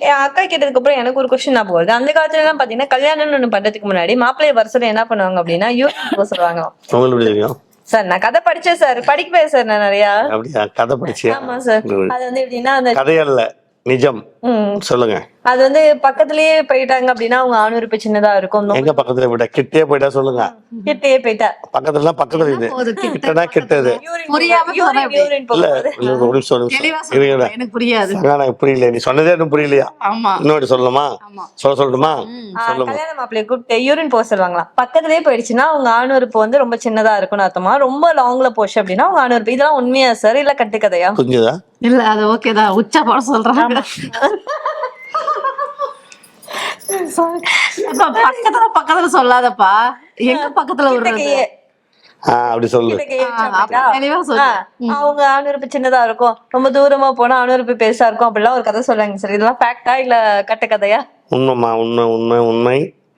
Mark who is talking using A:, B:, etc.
A: என் அக்கா கேட்டதுக்கு அப்புறம் எனக்கு ஒரு கொஸ்டின் ஞாபகம் வருது. அந்த காலத்துல எல்லாம் பாத்தீங்கன்னா கல்யாணம்னு ஒண்ணு பண்றதுக்கு முன்னாடி மாப்பிள்ளைய வருஷம் என்ன பண்ணுவாங்க அப்படின்னா போக சொல்லுவாங்க. சார் நான் கதை படிச்சேன் சார். படிப்பேன் சார் நான் நிறையா.
B: அப்படியா? கதை படிச்சியா?
A: ஆமா சார். அது வந்து எப்படின்னா அந்த
B: கதையல்ல நிஜம். சொல்லுங்க.
A: அது வந்து பக்கத்துலயே போயிட்டாங்க அப்படின்னா அவங்க ஆணுறுப்பு சின்னதா இருக்கும்.
B: எங்க பக்கத்துல போயிட்டா கிட்டே போயிட்டா சொல்லுங்க.
A: கிட்டயே போயிட்டா.
B: பக்கத்துல பக்கத்துல இது.
C: கிட்ட
B: கிட்டனா கிட்டது. இல்ல ஒரு நிமிஷம்
C: புரியாது.
B: எனக்கு புரியல நீ சொன்னதே எனக்கு புரியலையா?
C: ஆமா.
B: இன்னொரு சொல்லணுமா? சொல்ல சொல்லட்டுமா?
A: ஆ,
B: சொல்லுங்க
A: கல்யாண மாப்பிள்ளைய கூப்பிட்டு யூரின் போக சொல்லுவாங்களாம் பக்கத்துலயே போயிடுச்சுன்னா அவங்க ஆணுறுப்பு வந்து ரொம்ப சின்னதா இருக்கும்னு அர்த்தமா? ரொம்ப லாங்ல போச்சு அப்படின்னா அவங்க ஆணுறுப்பு. இதெல்லாம் உண்மையா சார் இல்ல கட்டுக்கதையா?
B: புரிஞ்சுதா?
C: இல்ல அது ஓகேதான் உச்சா போட சொல்றாங்க. பக்கத்துல பக்கத்துல சொல்லாதப்பா. எங்க பக்கத்துல விடுறது?
B: அப்படி சொல்லு.
A: அவங்க ஆணுறுப்பு சின்னதா இருக்கும். ரொம்ப தூரமா போனா ஆணுறுப்பு பெருசா இருக்கும். அப்படிலாம் ஒரு கதை சொல்றாங்க சார். இதெல்லாம் ஃபேக்டா இல்ல கட்டுக்கதையா?
B: உண்மைமா உண்மை உண்மை உண்மை.